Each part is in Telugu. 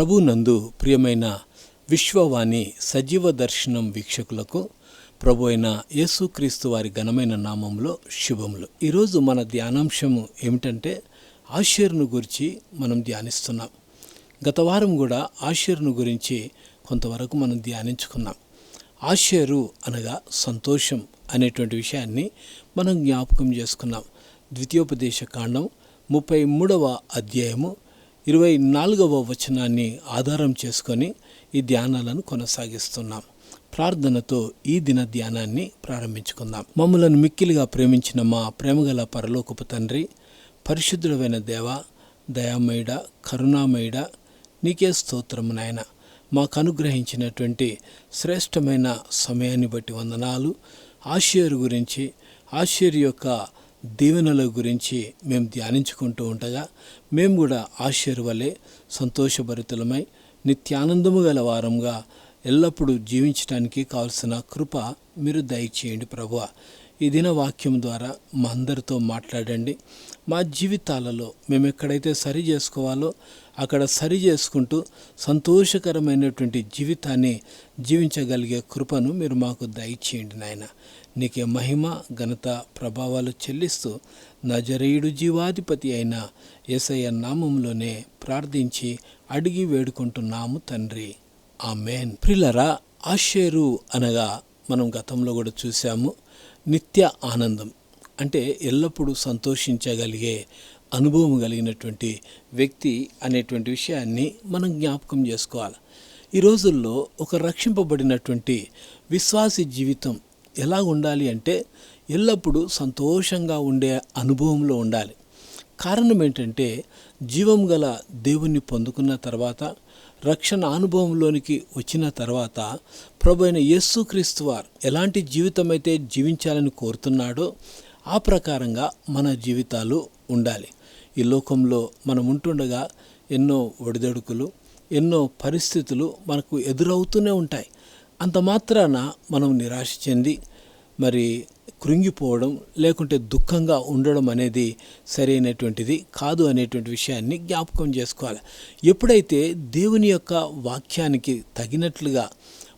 ప్రభునందు ప్రియమైన విశ్వవాణి సజీవ దర్శనం వీక్షకులకు ప్రభు అయిన యేసుక్రీస్తు వారి ఘనమైన నామంలో శుభములు. ఈరోజు మన ధ్యానాంశము ఏమిటంటే ఆశ్చర్యను గురించి మనం ధ్యానిస్తున్నాం. గత వారం కూడా ఆశ్చర్యను గురించి కొంతవరకు మనం ధ్యానించుకున్నాం. ఆషేరు అనగా సంతోషం అనేటువంటి విషయాన్ని మనం జ్ఞాపకం చేసుకున్నాం. ద్వితీయోపదేశ కాండం ముప్పై మూడవ అధ్యాయము ఇరవై నాలుగవ వచనాన్ని ఆధారం చేసుకొని ఈ ధ్యానాలను కొనసాగిస్తున్నాం. ప్రార్థనతో ఈ దిన ధ్యానాన్ని ప్రారంభించుకుందాం. మమ్మలను మిక్కిలిగా ప్రేమించిన మా ప్రేమగల పరలోకపు తండ్రి పరిశుద్ధుడమైన దేవ దయామయుడ కరుణామయుడ నీకే స్తోత్రము నాయన. మాకు అనుగ్రహించినటువంటి శ్రేష్టమైన సమయాన్ని బట్టి వందనాలు. ఆశ్చర్య గురించి ఆశ్చర్య యొక్క దీవెనల గురించి మేము ధ్యానించుకుంటూ ఉండగా మేము కూడా ఆశీర్వలే సంతోషభరితులమై నిత్యానందము గల వారంగా ఎల్లప్పుడూ జీవించడానికి కావలసిన కృప మీరు దయచేయండి ప్రభువ. ఈ దిన వాక్యం ద్వారా మా అందరితో మాట్లాడండి. మా జీవితాలలో మేము ఎక్కడైతే సరి చేసుకోవాలో అక్కడ సరి చేసుకుంటూ సంతోషకరమైనటువంటి జీవితాన్ని జీవించగలిగే కృపను మీరు మాకు దయచేయండి నాయన. నీకే మహిమ ఘనత ప్రభావాలు చెల్లిస్తూ నజరేయుడు జీవాధిపతి అయిన ఏసయ్య నామంలోనే ప్రార్థించి అడిగి వేడుకుంటున్నాము తండ్రి. ఆమెన్. ప్రిలరా ఆషేరు అనగా మనం గతంలో కూడా చూసాము నిత్య ఆనందం అంటే ఎల్లప్పుడూ సంతోషించగలిగే అనుభవం కలిగినటువంటి వ్యక్తి అనేటువంటి విషయాన్ని మనం జ్ఞాపకం చేసుకోవాలి. ఈ రోజుల్లో ఒక రక్షింపబడినటువంటి విశ్వాసి జీవితం ఎలా ఉండాలి అంటే ఎల్లప్పుడూ సంతోషంగా ఉండే అనుభవంలో ఉండాలి. కారణం ఏంటంటే జీవం గల దేవుణ్ణి పొందుకున్న తర్వాత రక్షణ అనుభవంలోనికి వచ్చిన తర్వాత ప్రభు అయిన యేసుక్రీస్తు వారు ఎలాంటి జీవితం అయితే జీవించాలని కోరుతున్నాడో ఆ ప్రకారంగా మన జీవితాలు ఉండాలి. ఈ లోకంలో మనం ఉంటుండగా ఎన్నో ఒడిదడుకులు ఎన్నో పరిస్థితులు మనకు ఎదురవుతూనే ఉంటాయి. అంత మాత్రాన మనం నిరాశ చెంది మరి కృంగిపోవడం లేకుంటే దుఃఖంగా ఉండడం అనేది సరైనటువంటిది కాదు అనేటువంటి విషయాన్ని జ్ఞాపకం చేసుకోవాలి. ఎప్పుడైతే దేవుని యొక్క వాక్యానికి తగినట్లుగా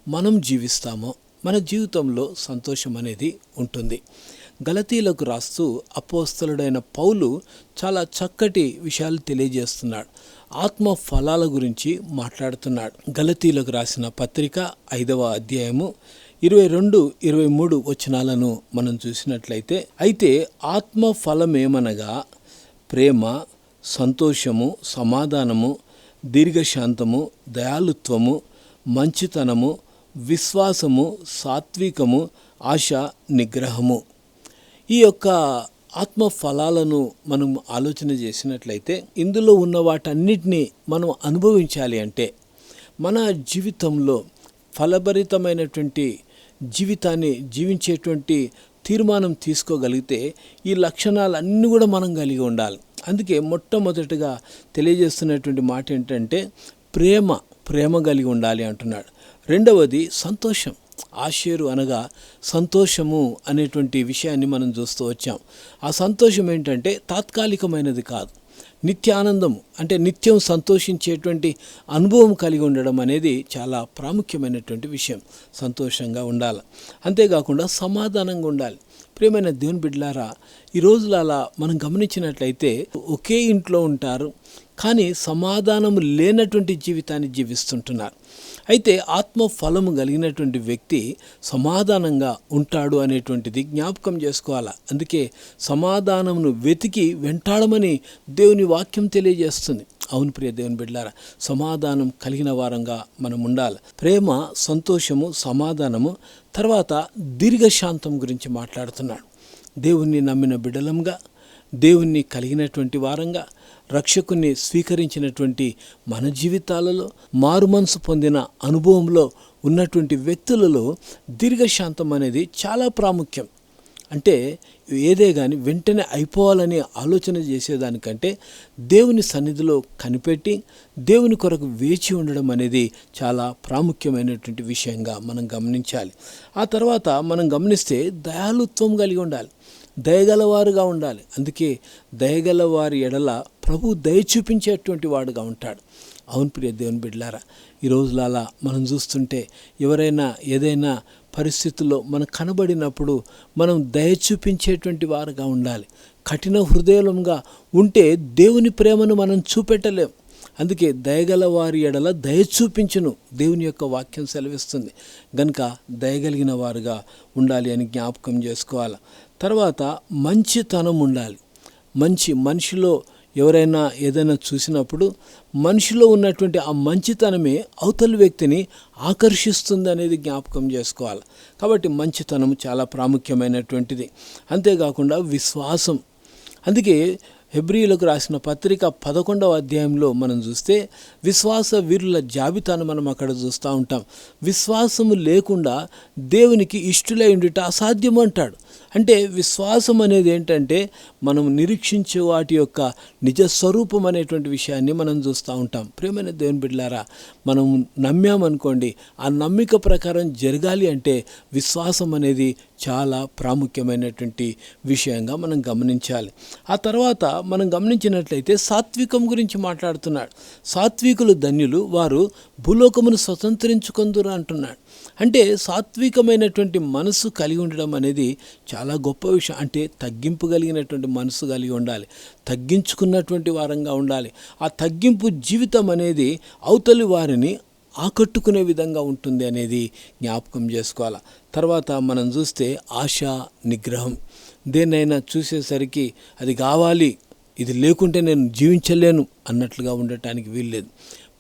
మనం జీవిస్తామో మన జీవితంలో సంతోషం అనేది ఉంటుంది. గలతీలకు రాస్తూ అపోస్తలుడైన పౌలు చాలా చక్కటి విషయాలు తెలియజేస్తున్నాడు. ఆత్మ ఫలాల గురించి మాట్లాడుతున్నాడు. గలతీలకు రాసిన పత్రిక ఐదవ అధ్యాయము ఇరవై రెండు ఇరవై మూడు వచనాలను మనం చూసినట్లయితే అయితే ఆత్మ ఫలమేమనగా ప్రేమ సంతోషము సమాధానము దీర్ఘశాంతము దయాలుత్వము మంచితనము విశ్వాసము సాత్వికము ఆశ నిగ్రహము. ఈ యొక్క ఆత్మ ఫలాలను మనం ఆలోచన చేసినట్లయితే ఇందులో ఉన్న వాటన్నిటినీ మనం అనుభవించాలి అంటే మన జీవితంలో ఫలభరితమైనటువంటి జీవితాన్ని జీవించేటువంటి తీర్మానం తీసుకోగలిగితే ఈ లక్షణాలన్నీ కూడా మనం కలిగి ఉండాలి. అందుకే మొట్టమొదటిగా తెలియజేస్తున్నటువంటి మాట ఏంటంటే ప్రేమ ప్రేమ కలిగి ఉండాలి అంటున్నాడు. రెండవది సంతోషం. ఆశ్చర్య అనగా సంతోషము అనేటువంటి విషయాన్ని మనం చూస్తూ వచ్చాం. ఆ సంతోషం ఏంటంటే తాత్కాలికమైనది కాదు. నిత్యానందం అంటే నిత్యం సంతోషించేటువంటి అనుభవం కలిగి ఉండడం అనేది చాలా ప్రాముఖ్యమైనటువంటి విషయం. సంతోషంగా ఉండాలి. అంతేకాకుండా సమాధానంగా ఉండాలి. ప్రియమైన దేవుని బిడ్డలారా ఈ రోజులు అలా మనం గమనించినట్లయితే ఒకే ఇంట్లో ఉంటారు కానీ సమాధానం లేనటువంటి జీవితాన్ని జీవిస్తుంటున్నారు. అయితే ఆత్మ ఫలము కలిగినటువంటి వ్యక్తి సమాధానంగా ఉంటాడు అనేటువంటిది జ్ఞాపకం చేసుకోవాలా. అందుకే సమాధానమును వెతికి వెంటాడమని దేవుని వాక్యం తెలియజేస్తుంది. అవును ప్రియ దేవుని బిడ్డారా సమాధానం కలిగిన వారంగా మనం ఉండాలి ప్రేమ సంతోషము సమాధానము తర్వాత దీర్ఘశాంతం గురించి మాట్లాడుతున్నాడు. దేవుణ్ణి నమ్మిన బిడలంగా దేవుణ్ణి కలిగినటువంటి వారంగా రక్షకుని స్వీకరించినటువంటి మన జీవితాలలో మారు మనసు పొందిన అనుభవంలో ఉన్నటువంటి వ్యక్తులలో దీర్ఘశాంతం అనేది చాలా ప్రాముఖ్యం. అంటే ఏదే కానీ వెంటనే అయిపోవాలని ఆలోచన చేసేదానికంటే దేవుని సన్నిధిలో కనిపెట్టి దేవుని కొరకు వేచి ఉండడం అనేది చాలా ప్రాముఖ్యమైనటువంటి విషయంగా మనం గమనించాలి. ఆ తర్వాత మనం గమనిస్తే దయాలుత్వం కలిగి ఉండాలి. దయగలవారుగా ఉండాలి. అందుకే దయగలవారి ఎడల ప్రభు దయ చూపించేటువంటి వాడుగా ఉంటాడు. అవును ప్రియ దేవుని బిడ్లారా ఈ రోజులలా మనం చూస్తుంటే ఎవరైనా ఏదైనా పరిస్థితుల్లో మనకు కనబడినప్పుడు మనం దయ చూపించేటువంటి వారుగా ఉండాలి. కఠిన హృదయంగా ఉంటే దేవుని ప్రేమను మనం చూపెట్టలేం. అందుకే దయగల వారి ఎడల దయ చూపించును. దేవుని యొక్క వాక్యం సెలవిస్తుంది. గనుక దయగలిగిన వారుగా ఉండాలి అని జ్ఞాపకం చేసుకోవాలి? తర్వాత మంచితనం ఉండాలి. మంచి మనిషిలో ఎవరైనా ఏదైనా చూసినప్పుడు మనిషిలో ఉన్నటువంటి ఆ మంచితనమే అవతలి వ్యక్తిని ఆకర్షిస్తుంది అనేది జ్ఞాపకం చేసుకోవాలి. కాబట్టి మంచితనం చాలా ప్రాముఖ్యమైనటువంటిది. అంతేకాకుండా విశ్వాసం. అందుకే హెబ్రియులకు రాసిన పత్రిక పదకొండవ అధ్యాయంలో మనం చూస్తే విశ్వాస వీరుల జాబితాను మనం అక్కడ చూస్తూ ఉంటాం. విశ్వాసము లేకుండా దేవునికి ఇష్టలై ఉండుట అసాధ్యం అంటాడు. అంటే విశ్వాసం అనేది ఏంటంటే మనం నిరీక్షించే వాటి యొక్క నిజ స్వరూపం అనేటువంటి విషయాన్ని మనం చూస్తూ ఉంటాం. ప్రేమైన దేవుని బిడ్డలారా మనం నమ్మామనుకోండి ఆ నమ్మిక ప్రకారం జరగాలి అంటే విశ్వాసం అనేది చాలా ప్రాముఖ్యమైనటువంటి విషయంగా మనం గమనించాలి. ఆ తర్వాత మనం గమనించినట్లయితే సాత్వికం గురించి మాట్లాడుతున్నాడు. సాత్వికులు ధన్యులు వారు భూలోకమును స్వతంత్రించుకుందురు అంటున్నాడు. అంటే సాత్వికమైనటువంటి మనసు కలిగి ఉండడం అనేది చాలా గొప్ప విషయం. అంటే తగ్గింపు కలిగినటువంటి మనసు కలిగి ఉండాలి. తగ్గించుకున్నటువంటి వారంగా ఉండాలి. ఆ తగ్గింపు జీవితం అనేది అవతలి వారిని ఆకట్టుకునే విధంగా ఉంటుంది అనేది జ్ఞాపకం చేసుకోవాలి. తర్వాత మనం చూస్తే ఆశ నిగ్రహం. దేన్నైనా చూసేసరికి అది కావాలి ఇది లేకుంటే నేను జీవించలేను అన్నట్లుగా ఉండటానికి వీల్లేదు.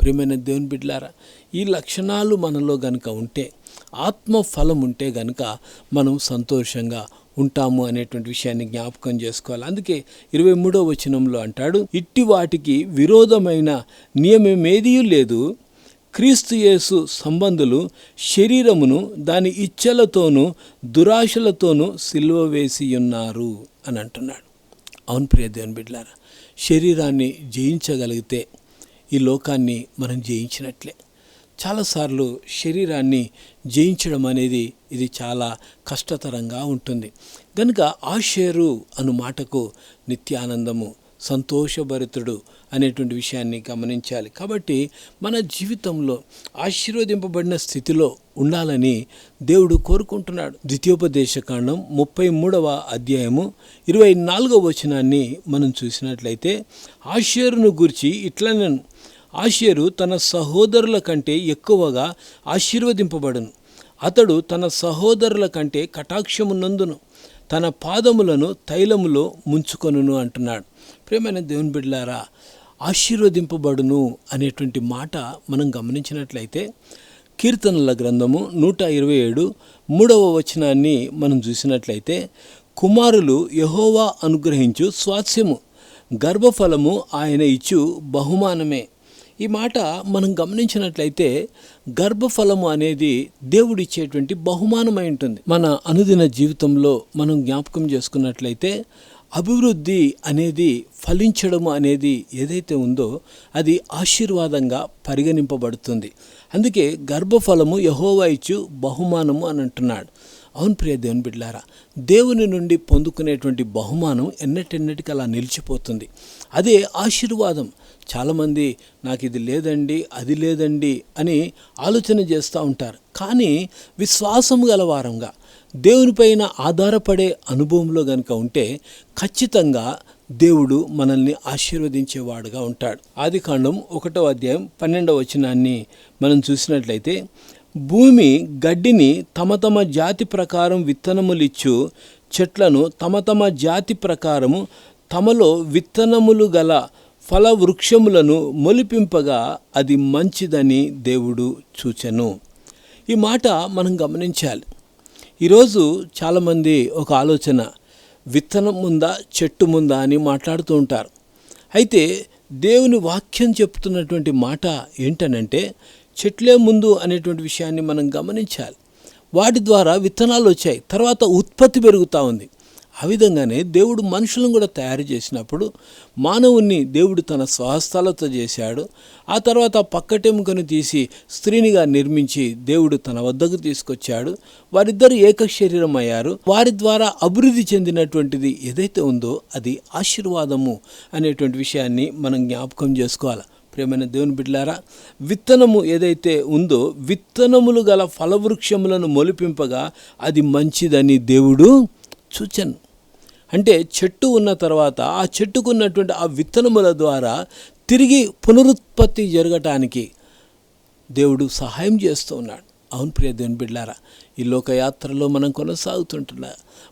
ప్రియమైన దేవుని బిడ్డలారా ఈ లక్షణాలు మనలో గనుక ఉంటే ఆత్మ ఫలం ఉంటే గనుక మనం సంతోషంగా ఉంటాము అనేటువంటి విషయాన్ని జ్ఞాపకం చేసుకోవాలి. అందుకే ఇరవై మూడో వచనంలో అంటాడు ఇట్టి వాటికి విరోధమైన నియమమేదీ లేదు. క్రీస్తు యేసు సంబంధులు శరీరమును దాని ఇచ్చలతోనూ దురాశలతోనూ సిల్వ వేసి ఉన్నారు అని అంటున్నాడు. అవును ప్రియ దేవుని శరీరాన్ని జయించగలిగితే ఈ లోకాన్ని మనం జయించినట్లే. చాలాసార్లు శరీరాన్ని జయించడం అనేది ఇది చాలా కష్టతరంగా ఉంటుంది. కనుక ఆషేరు అను మాటకు నిత్యానందము సంతోషభరితుడు అనేటువంటి విషయాన్ని గమనించాలి. కాబట్టి మన జీవితంలో ఆశీర్వదింపబడిన స్థితిలో ఉండాలని దేవుడు కోరుకుంటున్నాడు. ద్వితీయోపదేశకాండం ముప్పై మూడవ అధ్యాయము ఇరవై నాలుగవ వచనాన్ని మనం చూసినట్లయితే ఆషేరును గురించి ఇట్లా నేను ఆషేరు తన సహోదరుల కంటే ఎక్కువగా ఆశీర్వదింపబడును. అతడు తన సహోదరుల కంటే కటాక్షమునందును తన పాదములను తైలములో ముంచుకొనును అంటున్నాడు. ప్రేమైన దేవుని బిడ్డలారా ఆశీర్వదింపబడును అనేటువంటి మాట మనం గమనించినట్లయితే కీర్తనల గ్రంథము నూట ఇరవై ఏడు మూడవ వచనాన్ని మనం చూసినట్లయితే కుమారులు యహోవా అనుగ్రహించు స్వాస్యము గర్భఫలము ఆయన ఇచ్చు బహుమానమే. ఈ మాట మనం గమనించినట్లయితే గర్భఫలము అనేది దేవుడిచ్చేటువంటి బహుమానమై ఉంటుంది. మన అనుదిన జీవితంలో మనం జ్ఞాపకం చేసుకున్నట్లయితే అభివృద్ధి అనేది ఫలించడము అనేది ఏదైతే ఉందో అది ఆశీర్వాదంగా పరిగణింపబడుతుంది. అందుకే గర్భఫలము యహోవా బహుమానము అని అంటున్నాడు. అవును ప్రియ దేవుని బిడ్లారా దేవుని నుండి పొందుకునేటువంటి బహుమానం ఎన్నటెన్నటికి అలా నిలిచిపోతుంది. అదే ఆశీర్వాదం. చాలామంది నాకు ఇది లేదండి అది లేదండి అని ఆలోచన చేస్తూ ఉంటారు. కానీ విశ్వాసము గలవారంగా దేవునిపైన ఆధారపడే అనుభవంలో కనుక ఉంటే ఖచ్చితంగా దేవుడు మనల్ని ఆశీర్వదించేవాడుగా ఉంటాడు. ఆది కాండం ఒకటో అధ్యాయం పన్నెండవ వచనాన్ని మనం చూసినట్లయితే భూమి గడ్డిని తమ తమ జాతి ప్రకారం విత్తనములిచ్చు చెట్లను తమ తమ జాతి ప్రకారము తమలో విత్తనములు గల ఫల వృక్షములను మొలిపింపగా అది మంచిదని దేవుడు చూచెను. ఈ మాట మనం గమనించాలి. ఈరోజు చాలామంది ఒక ఆలోచన విత్తనం ముందా చెట్టు ముందా అని మాట్లాడుతూ ఉంటారు. అయితే దేవుని వాక్యం చెప్తున్నటువంటి మాట ఏంటనంటే చెట్లే ముందు అనేటువంటి విషయాన్ని మనం గమనించాలి. వాటి ద్వారా విత్తనాలు వచ్చాయి తర్వాత ఉత్పత్తి పెరుగుతూ ఉంది. ఆ విధంగానే దేవుడు మనుషులను కూడా తయారు చేసినప్పుడు మానవుణ్ణి దేవుడు తన స్వహస్తాలతో చేశాడు. ఆ తర్వాత పక్కటెముకను తీసి స్త్రీనిగా నిర్మించి దేవుడు తన వద్దకు తీసుకొచ్చాడు. వారిద్దరు ఏక శరీరం అయ్యారు వారి ద్వారా అభివృద్ధి చెందినటువంటిది ఏదైతే ఉందో అది ఆశీర్వాదము అనేటువంటి విషయాన్ని మనం జ్ఞాపకం చేసుకోవాలి. ప్రేమైన దేవుని బిడ్డలారా విత్తనము ఏదైతే ఉందో విత్తనములు గల ఫలవృక్షములను మొలిపింపగా అది మంచిదని దేవుడు చూచను అంటే చెట్టు ఉన్న తర్వాత ఆ చెట్టుకున్నటువంటి ఆ విత్తనముల ద్వారా తిరిగి పునరుత్పత్తి జరగటానికి దేవుడు సహాయం చేస్తూ ఉన్నాడు. అవును ప్రియ దేవుని బిడ్డారా ఈ లోకయాత్రలో మనం కొనసాగుతుంటున్నా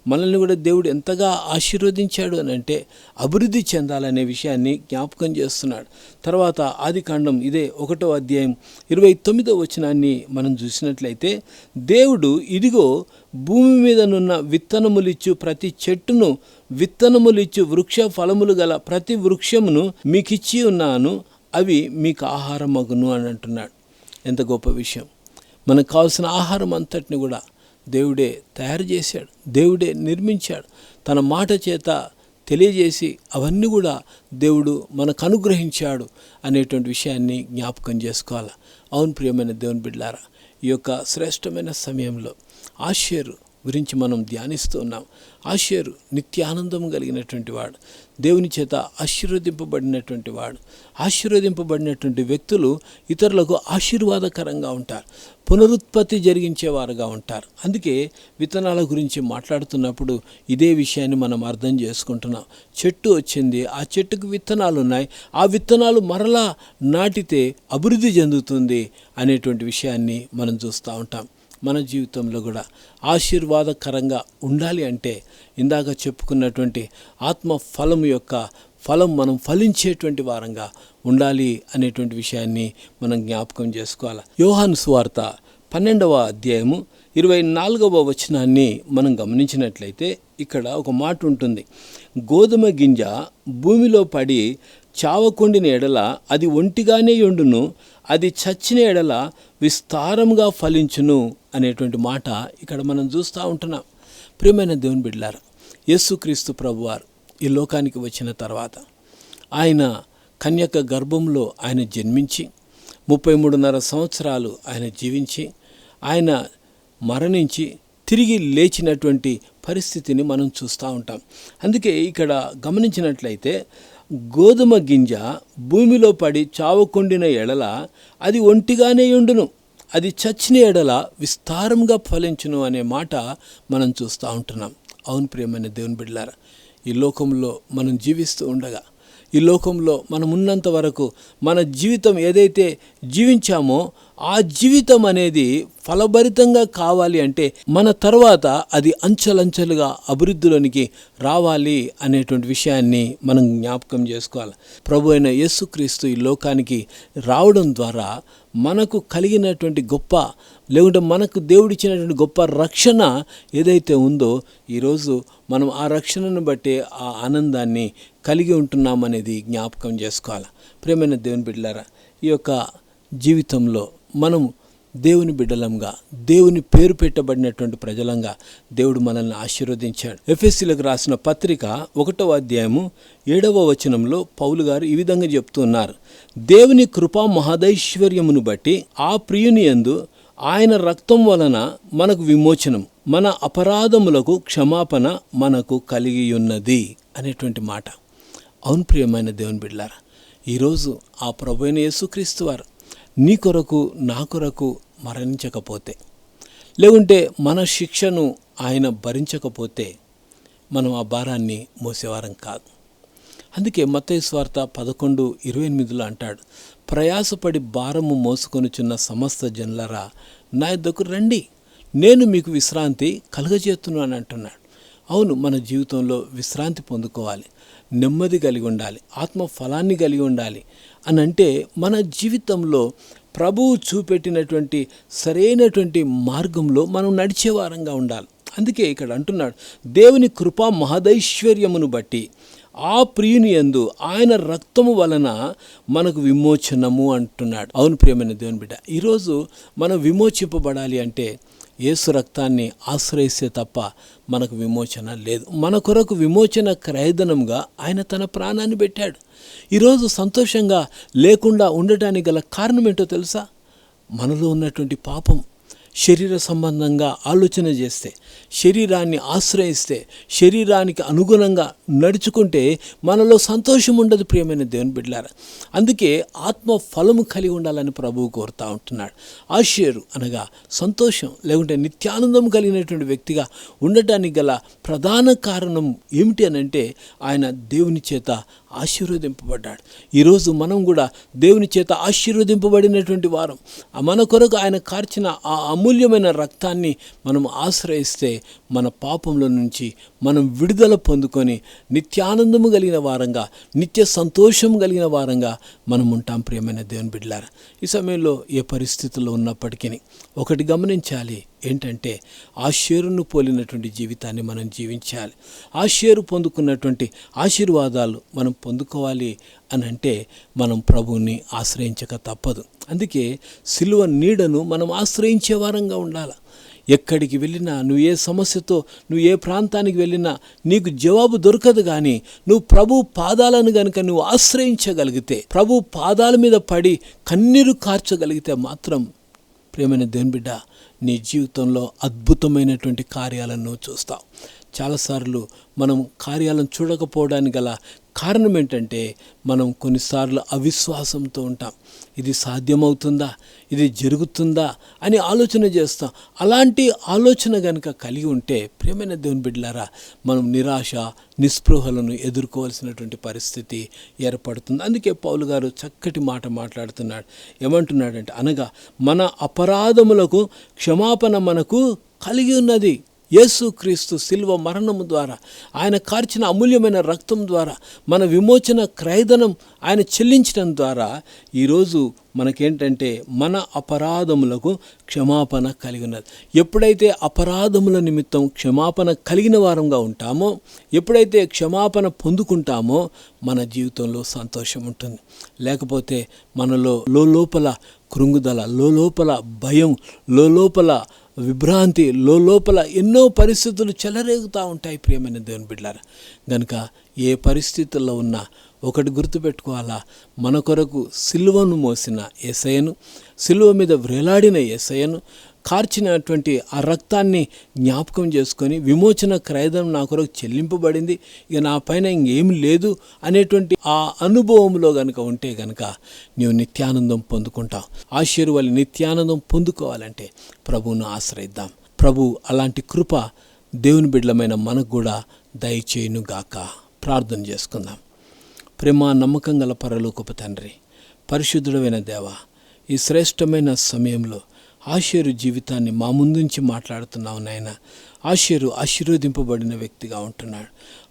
మనల్ని కూడా దేవుడు ఎంతగా ఆశీర్వదించాడు అని అంటే అభివృద్ధి చెందాలనే విషయాన్ని జ్ఞాపకం చేస్తున్నాడు. తర్వాత ఆది కాండం ఇదే ఒకటో అధ్యాయం ఇరవై తొమ్మిదో వచనాన్ని మనం చూసినట్లయితే దేవుడు ఇదిగో భూమి మీదనున్న విత్తనములిచ్చు ప్రతి చెట్టును విత్తనములిచ్చు వృక్ష ఫలములు గల ప్రతి వృక్షమును మీకిచ్చి ఉన్నాను అవి మీకు ఆహారం మగును అని అంటున్నాడు. ఎంత గొప్ప విషయం. మనకు కావాల్సిన ఆహారం అంతటిని కూడా దేవుడే తయారు చేశాడు దేవుడే నిర్మించాడు. తన మాట చేత తెలియజేసి అవన్నీ కూడా దేవుడు మనకు అనుగ్రహించాడు అనేటువంటి విషయాన్ని జ్ఞాపకం చేసుకోవాలి? అవును ప్రియమైన దేవుని బిడ్డారా ఈ యొక్క శ్రేష్టమైన సమయంలో ఆశ్చర్య గురించి మనం ధ్యానిస్తూ ఉన్నాం. నిత్యానందం కలిగినటువంటి వాడు. దేవుని చేత ఆశీర్వదింపబడినటువంటి వాడు. ఆశీర్వదింపబడినటువంటి వ్యక్తులు ఇతరులకు ఆశీర్వాదకరంగా ఉంటారు. పునరుత్పత్తి జరిగించేవారుగా ఉంటారు. అందుకే విత్తనాల గురించి మాట్లాడుతున్నప్పుడు ఇదే విషయాన్ని మనం అర్థం చేసుకుంటున్నాం. చెట్టు వచ్చింది. ఆ చెట్టుకు విత్తనాలు ఉన్నాయి. ఆ విత్తనాలు మరలా నాటితే అభివృద్ధి చెందుతుంది అనేటువంటి విషయాన్ని మనం చూస్తూ ఉంటాం. మన జీవితంలో కూడా ఆశీర్వాదకరంగా ఉండాలి అంటే ఇందాక చెప్పుకున్నటువంటి ఆత్మ ఫలం యొక్క ఫలం మనం ఫలించేటువంటి వారంగా ఉండాలి అనేటువంటి విషయాన్ని మనం జ్ఞాపకం చేసుకోవాలి. యోహాను సువార్త పన్నెండవ అధ్యాయము ఇరవై నాలుగవ వచనాన్ని మనం గమనించినట్లయితే ఇక్కడ ఒక మాట ఉంటుంది. గోధుమ గింజ భూమిలో పడి చావకుండిన ఎడల అది ఒంటిగానే ఉండును అది చచ్చిన ఎడల విస్తారంగా ఫలించును అనేటువంటి మాట ఇక్కడ మనం చూస్తూ ఉంటున్నాం. ప్రియమైన దేవుని బిడ్డలారా యేసుక్రీస్తు ప్రభువారు ఈ లోకానికి వచ్చిన తర్వాత ఆయన కన్యక గర్భంలో ఆయన జన్మించి ముప్పై మూడున్నర సంవత్సరాలు ఆయన జీవించి ఆయన మరణించి తిరిగి లేచినటువంటి పరిస్థితిని మనం చూస్తూ ఉంటాం. అందుకే ఇక్కడ గమనించినట్లయితే గోధుమ గింజ భూమిలో పడి చావకుండిన ఎడల అది ఒంటిగానే ఉండును. అది చచ్చిన ఎడల విస్తారంగా ఫలించును అనే మాట మనం చూస్తూ ఉంటున్నాం. అవును ప్రియమైన దేవుని బిడ్డలారా ఈ లోకంలో మనం జీవిస్తూ ఉండగా ఈ లోకంలో మనం ఉన్నంత వరకు మన జీవితం ఏదైతే జీవించామో ఆ జీవితం అనేది ఫలభరితంగా కావాలి అంటే మన తర్వాత అది అంచెలంచెలుగా అభివృద్ధిలోనికి రావాలి అనేటువంటి విషయాన్ని మనం జ్ఞాపకం చేసుకోవాలి. ప్రభు అయిన యేసుక్రీస్తు ఈ లోకానికి రావడం ద్వారా మనకు కలిగినటువంటి గొప్ప లేకుంటే మనకు దేవుడిచ్చినటువంటి గొప్ప రక్షణ ఏదైతే ఉందో ఈరోజు మనం ఆ రక్షణను బట్టి ఆ ఆనందాన్ని కలిగి ఉంటున్నామనేది జ్ఞాపకం చేసుకోవాలి? ప్రేమైన దేవుని బిడ్డలారా ఈ యొక్క జీవితంలో మనం దేవుని బిడ్డలంగా దేవుని పేరు పెట్టబడినటువంటి ప్రజలంగా దేవుడు మనల్ని ఆశీర్వదించాడు. ఎఫ్ఎస్సీలకు రాసిన పత్రిక ఒకటవ అధ్యాయము ఏడవ వచనంలో పౌలు గారు ఈ విధంగా చెప్తున్నారు. దేవుని కృపా మహదైశ్వర్యమును బట్టి ఆ ప్రియుని యందు ఆయన రక్తం వలన మనకు విమోచనం మన అపరాధములకు క్షమాపణ మనకు కలిగి ఉన్నది అనేటువంటి మాట. అవును ప్రియమైన దేవుని బిడ్డారా ఈరోజు ఆ ప్రభు అయిన యేసుక్రీస్తు వారు నీ కొరకు నా కొరకు మరణించకపోతే లేకుంటే మన శిక్షను ఆయన భరించకపోతే మనం ఆ భారాన్ని మోసేవారం కాదు. అందుకే మత్తయి స్వార్థ పదకొండు ఇరవై ఎనిమిదిలో అంటాడు ప్రయాసపడి భారము మోసుకొనుచున్న సమస్త జనులరా నా యొద్దకు రండి. నేను మీకు విశ్రాంతి కలుగజేస్తున్నాను అంటున్నాడు. అవును మన జీవితంలో విశ్రాంతి పొందుకోవాలి. నెమ్మది కలిగి ఉండాలి. ఆత్మ ఫలాన్ని కలిగి ఉండాలి అని అంటే మన జీవితంలో ప్రభువు చూపెట్టినటువంటి సరైనటువంటి మార్గంలో మనం నడిచేవారంగా ఉండాలి. అందుకే ఇక్కడ అంటున్నాడు దేవుని కృపా మహదైశ్వర్యమును బట్టి ఆ ప్రియుని యందు ఆయన రక్తము వలన మనకు విమోచనము అంటున్నాడు. అవును ప్రియమైన దేవుని బిడ్డ ఈరోజు మనం విమోచింపబడాలి అంటే యేసు రక్తాన్ని ఆశ్రయిస్తే తప్ప మనకు విమోచన లేదు. మన కొరకు విమోచన క్రయధనంగా ఆయన తన ప్రాణాన్ని పెట్టాడు. ఈరోజు సంతోషంగా లేకుండా ఉండటానికి గల కారణం ఏంటో తెలుసా? మనలో ఉన్నటువంటి పాపం. శరీర సంబంధంగా ఆలోచన చేస్తే శరీరాన్ని ఆశ్రయిస్తే శరీరానికి అనుగుణంగా నడుచుకుంటే మనలో సంతోషం ఉండదు ప్రియమైన దేవుని బిడ్డారా అందుకే ఆత్మ ఫలము కలిగి ఉండాలని ప్రభువు కోరుతూ ఉంటున్నాడు. ఆశ్చర్యం అనగా సంతోషం లేకుంటే నిత్యానందం కలిగినటువంటి వ్యక్తిగా ఉండటానికి గల ప్రధాన కారణం ఏమిటి అని అంటే ఆయన దేవుని చేత ఆశీర్వదింపబడ్డాడు. ఈరోజు మనం కూడా దేవుని చేత ఆశీర్వదింపబడినటువంటి వారం. మన కొరకు ఆయన కార్చిన ఆ అమూల్యమైన రక్తాన్ని మనం ఆశ్రయిస్తే మన పాపంలో నుంచి మనం విడుదల పొందుకొని నిత్యానందము కలిగిన వారంగా నిత్య సంతోషం కలిగిన వారంగా మనం ఉంటాం ప్రియమైన దేవుని బిడ్డలారా. ఈ సమయంలో ఏ పరిస్థితుల్లో ఉన్నప్పటికీ ఒకటి గమనించాలి. ఏంటంటే ఆ షేరును పోలినటువంటి జీవితాన్ని మనం జీవించాలి. ఆ షేరు పొందుకున్నటువంటి ఆశీర్వాదాలు మనం పొందుకోవాలి అని అంటే మనం ప్రభువుని ఆశ్రయించక తప్పదు. అందుకే సిలువ నీడను మనం ఆశ్రయించే వారంగా ఉండాలి. ఎక్కడికి వెళ్ళినా నువ్వు ఏ సమస్యతో నువ్వు ఏ ప్రాంతానికి వెళ్ళినా నీకు జవాబు దొరకదు కానీ నువ్వు ప్రభు పాదాలను గనుక నువ్వు ఆశ్రయించగలిగితే ప్రభు పాదాల మీద పడి కన్నీరు కార్చగలిగితే మాత్రం ప్రేమైన దేవుని బిడ్డ నీ జీవితంలో అద్భుతమైనటువంటి కార్యాలను చూస్తావు. చాలాసార్లు మనం కార్యాలను చూడకపోవడానికి గల కారణం ఏంటంటే మనం కొన్నిసార్లు అవిశ్వాసంతో ఉంటాం. ఇది సాధ్యమవుతుందా? ఇది జరుగుతుందా? అని ఆలోచన చేస్తాం. అలాంటి ఆలోచన కనుక కలిగి ఉంటే ప్రేమైన దేవుని బిడ్డలారా మనం నిరాశ నిస్పృహలను ఎదుర్కోవాల్సినటువంటి పరిస్థితి ఏర్పడుతుంది. అందుకే పౌలు గారు చక్కటి మాట మాట్లాడుతున్నాడు. ఏమంటున్నాడంటే అనగా మన అపరాధములకు క్షమాపణ మనకు కలిగి ఉన్నది. యేసుక్రీస్తు శిల్వ మరణము ద్వారా ఆయన కార్చిన అమూల్యమైన రక్తం ద్వారా మన విమోచన క్రయధనం ఆయన చెల్లించడం ద్వారా ఈరోజు మనకేంటంటే మన అపరాధములకు క్షమాపణ కలిగినది. ఎప్పుడైతే అపరాధముల నిమిత్తం క్షమాపణ కలిగిన వారంగా ఉంటామో ఎప్పుడైతే క్షమాపణ పొందుకుంటామో మన జీవితంలో సంతోషం ఉంటుంది. లేకపోతే మనలో లోపల కృంగుదల లోపల భయం లోపల విభ్రాంతి లోపల ఎన్నో పరిస్థితులు చెలరేగుతూ ఉంటాయి ప్రియమైన దేవుని బిడ్డారా గనుక ఏ పరిస్థితుల్లో ఉన్నా ఒకటి గుర్తుపెట్టుకోవాలా. మన కొరకు సిలువను మోసిన ఎసయను సిలువ మీద వ్రేలాడిన ఎసయను కార్చినటువంటి ఆ రక్తాన్ని జ్ఞాపకం చేసుకొని విమోచన క్రయదం నా కొరకు చెల్లింపబడింది. ఇక నా పైన ఇంకేం లేదు అనేటువంటి ఆ అనుభవంలో గనుక ఉంటే గనుక నీవు నిత్యానందం పొందుకుంటావు. ఆశీర్వాలి నిత్యానందం పొందుకోవాలంటే ప్రభువును ఆశ్రయిద్దాం. ప్రభు అలాంటి కృప దేవుని బిడ్డలమైన మనకు కూడా దయచేయును గాక. ప్రార్థన చేసుకుందాం. ప్రేమ నమ్మకం గల పరలోకపు తండ్రి పరిశుద్ధుడమైన దేవ ఈ శ్రేష్టమైన సమయంలో ఆషేరు జీవితాన్ని మా ముందుంచి మాట్లాడుతున్నావు నాయన. ఆషేరు ఆశీర్వదింపబడిన వ్యక్తిగా ఉంటున్నాడు.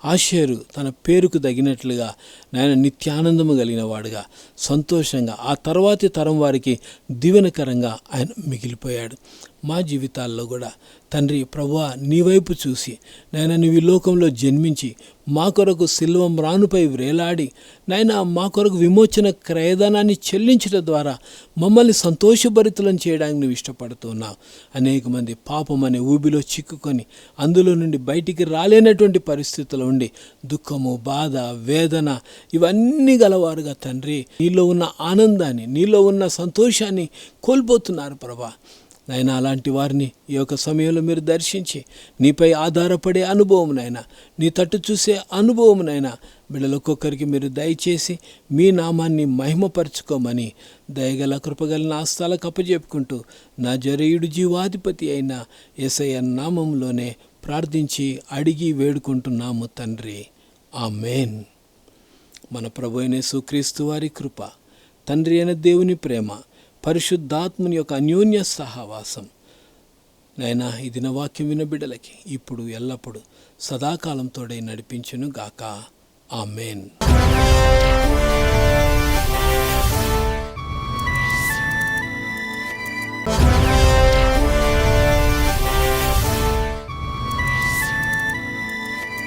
ఆషేరు తన పేరుకు తగినట్లుగా నాయన నిత్యానందము కలిగిన వాడుగా సంతోషంగా ఆ తర్వాతి తరం వారికి దీవెనకరంగా ఆయన మిగిలిపోయాడు. మా జీవితాల్లో కూడా. తండ్రి ప్రభువా నీ వైపు చూసి నాయన నువ్వు ఈ లోకంలో జన్మించి మా కొరకు సిల్వం రానుపై వ్రేలాడి నాయన మా కొరకు విమోచన క్రయదనాన్ని చెల్లించడం ద్వారా మమ్మల్ని సంతోషభరితులను చేయడానికి నువ్వు ఇష్టపడుతున్నావు. అనేక మంది పాపం అనే ఊబిలో చిక్కుకొని అందులో నుండి బయటికి రాలేనటువంటి పరిస్థితులు ఉండి దుఃఖము బాధ వేదన ఇవన్నీ గలవారుగా తండ్రి. నీలో ఉన్న ఆనందాన్ని నీలో ఉన్న సంతోషాన్ని కోల్పోతున్నారు ప్రభా. నాయన అలాంటి వారిని ఈ యొక్క సమయంలో మీరు దర్శించి నీపై ఆధారపడే అనుభవం నాయన నీ తట్టు చూసే అనుభవం నాయన బిడ్డలొక్కొక్కరికి మీరు దయచేసి మీ నామాన్ని మహిమపరచుకోమని దయగల కృపగల ఆస్తాలకు అప్పజెప్పుకుంటూ నా జరయుడు జీవాధిపతి అయిన ఎస్ఐ నామంలోనే ప్రార్థించి అడిగి వేడుకుంటున్నాము తండ్రి. ఆ మేన్ మన ప్రభు అయిన సుక్రీస్తు వారి కృప తండ్రి అయిన దేవుని ప్రేమ పరిశుద్ధాత్ముని యొక్క అన్యోన్య సహవాసం. నైనా ఈ దినవాక్యం విన బిడ్డలకి ఇప్పుడు ఎల్లప్పుడూ సదాకాలంతోడై నడిపించును గాక ఆమెన్.